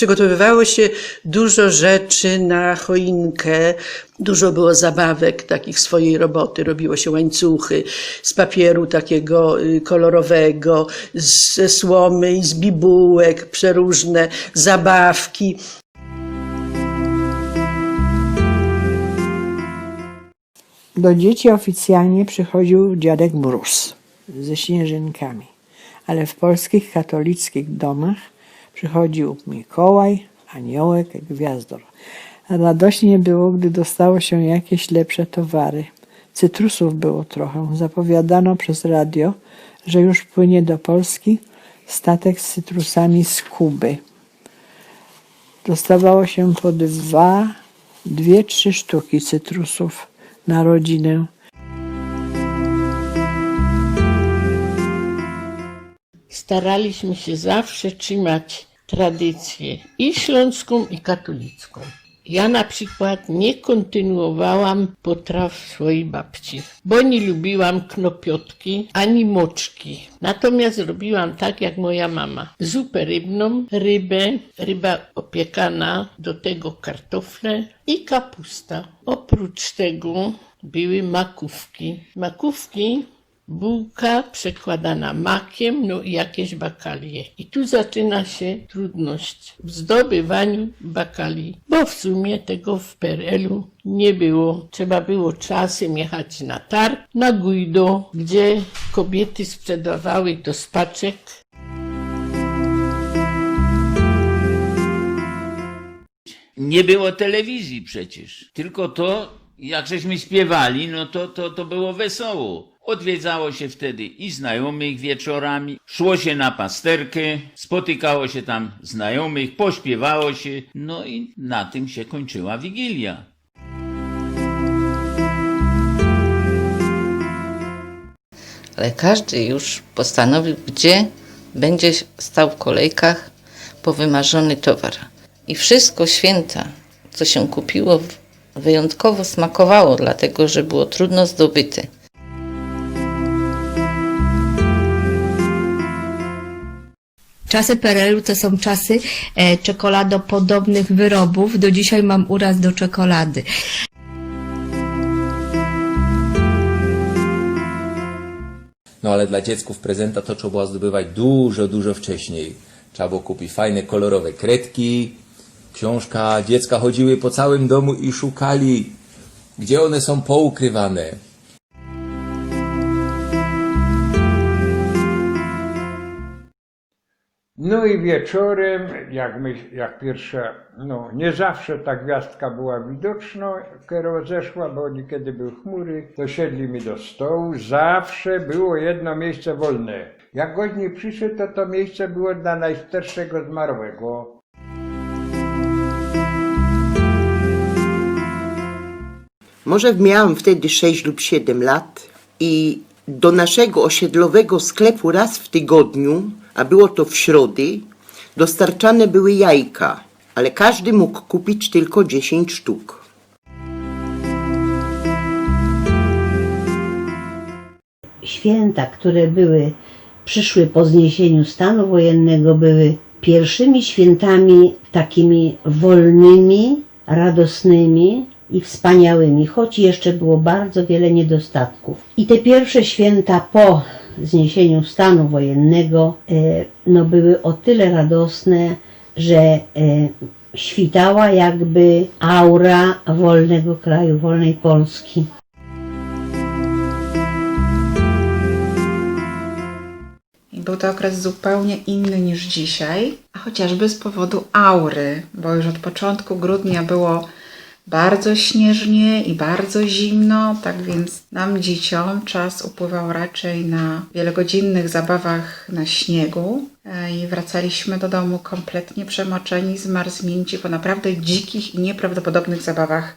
Przygotowywało się dużo rzeczy na choinkę, dużo było zabawek takich swojej roboty. Robiło się łańcuchy z papieru takiego y, kolorowego, ze słomy i z bibułek, przeróżne zabawki. Do dzieci oficjalnie przychodził dziadek Mróz ze śnieżynkami, ale w polskich katolickich domach przychodził Mikołaj, Aniołek, Gwiazdor. Radośnie było, gdy dostało się jakieś lepsze towary. Cytrusów było trochę. Zapowiadano przez radio, że już płynie do Polski statek z cytrusami z Kuby. Dostawało się po dwa, dwie, trzy sztuki cytrusów na rodzinę. staraliśmy się zawsze trzymać tradycję i śląską, i katolicką. Ja na przykład nie kontynuowałam potraw swojej babci, bo nie lubiłam knopiotki ani moczki. Natomiast robiłam tak jak moja mama. Zupę rybną, rybę, ryba opiekana, do tego kartofle i kapusta. Oprócz tego były makówki. Makówki bułka przekładana makiem, no i jakieś bakalie. I tu zaczyna się trudność w zdobywaniu bakali, bo w sumie tego w PRL-u nie było. Trzeba było czasem jechać na targ, na Gujdo, gdzie kobiety sprzedawały do spaczek Nie było telewizji przecież. Tylko to, jak żeśmy śpiewali, no to, to, to było wesoło. Odwiedzało się wtedy i znajomych wieczorami, szło się na pasterkę, spotykało się tam znajomych, pośpiewało się, no i na tym się kończyła Wigilia. ale każdy już postanowił, gdzie będzie stał w kolejkach po wymarzony towar. I wszystko święta, co się kupiło, wyjątkowo smakowało, dlatego że było trudno zdobyte. Czasy PRL-u to są czasy e, czekoladopodobnych wyrobów. Do dzisiaj mam uraz do czekolady. No ale dla dziecków prezenta to trzeba było zdobywać dużo, dużo wcześniej. Trzeba było kupić fajne, kolorowe kredki, książka. Dziecka chodziły po całym domu i szukali, gdzie one są poukrywane. No i wieczorem, jak, my, jak pierwsza, no nie zawsze ta gwiazdka była widoczna, kiedy rozeszła, bo niekiedy były chmury, to siedli mi do stołu, zawsze było jedno miejsce wolne. Jak gość nie przyszedł, to to miejsce było dla najstarszego zmarłego. Może miałam wtedy 6 lub 7 lat i do naszego osiedlowego sklepu raz w tygodniu, a było to w środy, dostarczane były jajka, ale każdy mógł kupić tylko 10 sztuk. święta, które były, przyszły po zniesieniu stanu wojennego, były pierwszymi świętami takimi wolnymi, radosnymi i wspaniałymi, choć jeszcze było bardzo wiele niedostatków. I te pierwsze święta po zniesieniu stanu wojennego e, no, były o tyle radosne, że e, świtała jakby aura wolnego kraju, wolnej Polski. Był to okres zupełnie inny niż dzisiaj, a chociażby z powodu aury, bo już od początku grudnia było bardzo śnieżnie i bardzo zimno, tak więc nam dzieciom czas upływał raczej na wielogodzinnych zabawach na śniegu e, i wracaliśmy do domu kompletnie przemoczeni, zmarznięci po naprawdę dzikich i nieprawdopodobnych zabawach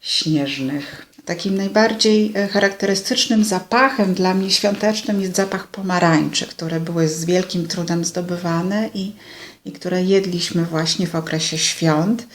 śnieżnych. Takim najbardziej e, charakterystycznym zapachem dla mnie świątecznym jest zapach pomarańczy, które były z wielkim trudem zdobywane i, i które jedliśmy właśnie w okresie świąt.